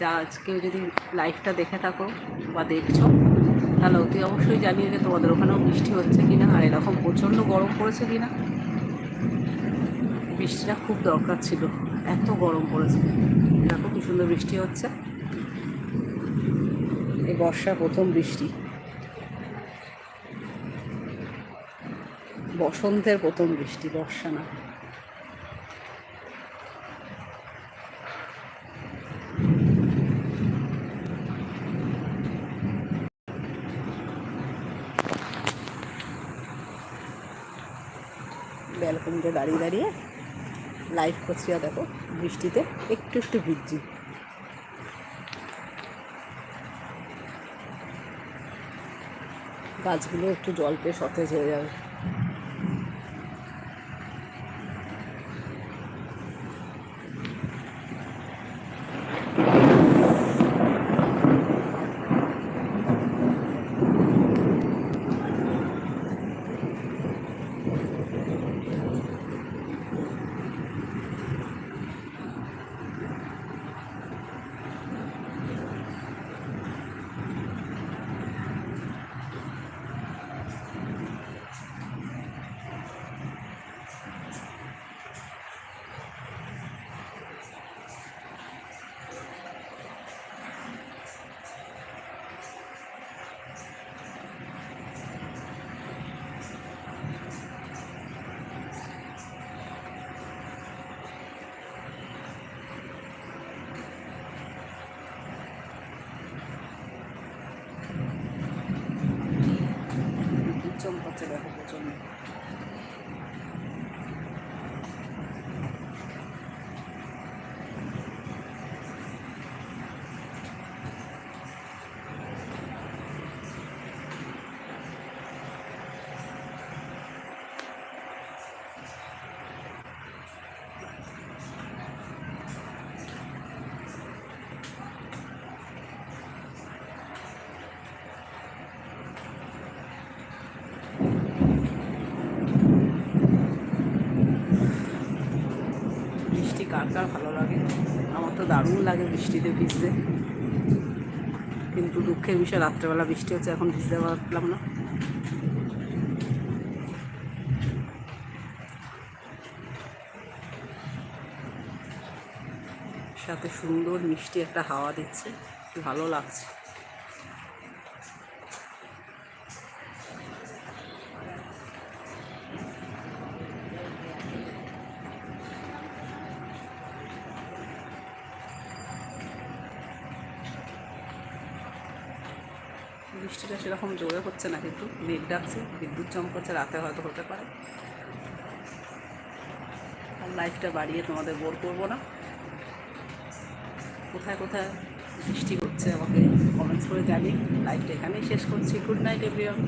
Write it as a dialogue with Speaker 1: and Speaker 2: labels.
Speaker 1: যা কেউ যদি লাইভটা দেখে থাকো বা দেখছ, তাহলে অতি অবশ্যই জানিয়ে যে তোমাদের ওখানেও বৃষ্টি হচ্ছে কিনা আর এরকম প্রচণ্ড গরম পড়েছে কিনা। বৃষ্টিটা খুব দরকার ছিল, এত গরম পড়েছে। দেখো কি সুন্দর বৃষ্টি হচ্ছে। এই বর্ষার প্রথম বৃষ্টি। বসন্তের প্রথম বৃষ্টি, বর্ষা না। ব্যালকনিতে দাঁড়িয়ে দাঁড়িয়ে লাইভ করছি আর দেখো, বৃষ্টিতে একটু একটু ভিজছি। গাছগুলো একটু জল পেয়ে সতেজ হয়ে যাবে। চমকাচ্ছে দেখো প্রচণ্ড বৃষ্টি কার কার ভালো লাগে। আমার তো দারুণ লাগে বৃষ্টিতে ভিজতে। কিন্তু দুঃখের বিষয়, রাত্রেবেলা বৃষ্টি হচ্ছে, এখন ভিজতে পারলাম না। সাথে সুন্দর মিষ্টি একটা হাওয়া দিচ্ছে, ভালো লাগছে। বৃষ্টিটা সেরকম জোরে হচ্ছে না, কিন্তু মেঘ ডাকছে বিদ্যুৎ চমকাচ্ছে, রাতে হয়তো হতে পারে। আর লাইফটা বাড়িয়ে তোমাদের বোর করব না। কোথায় কোথায় বৃষ্টি হচ্ছে আমাকে কমেন্টস করে জানি লাইফটা এখানেই শেষ করছি। Good night everyone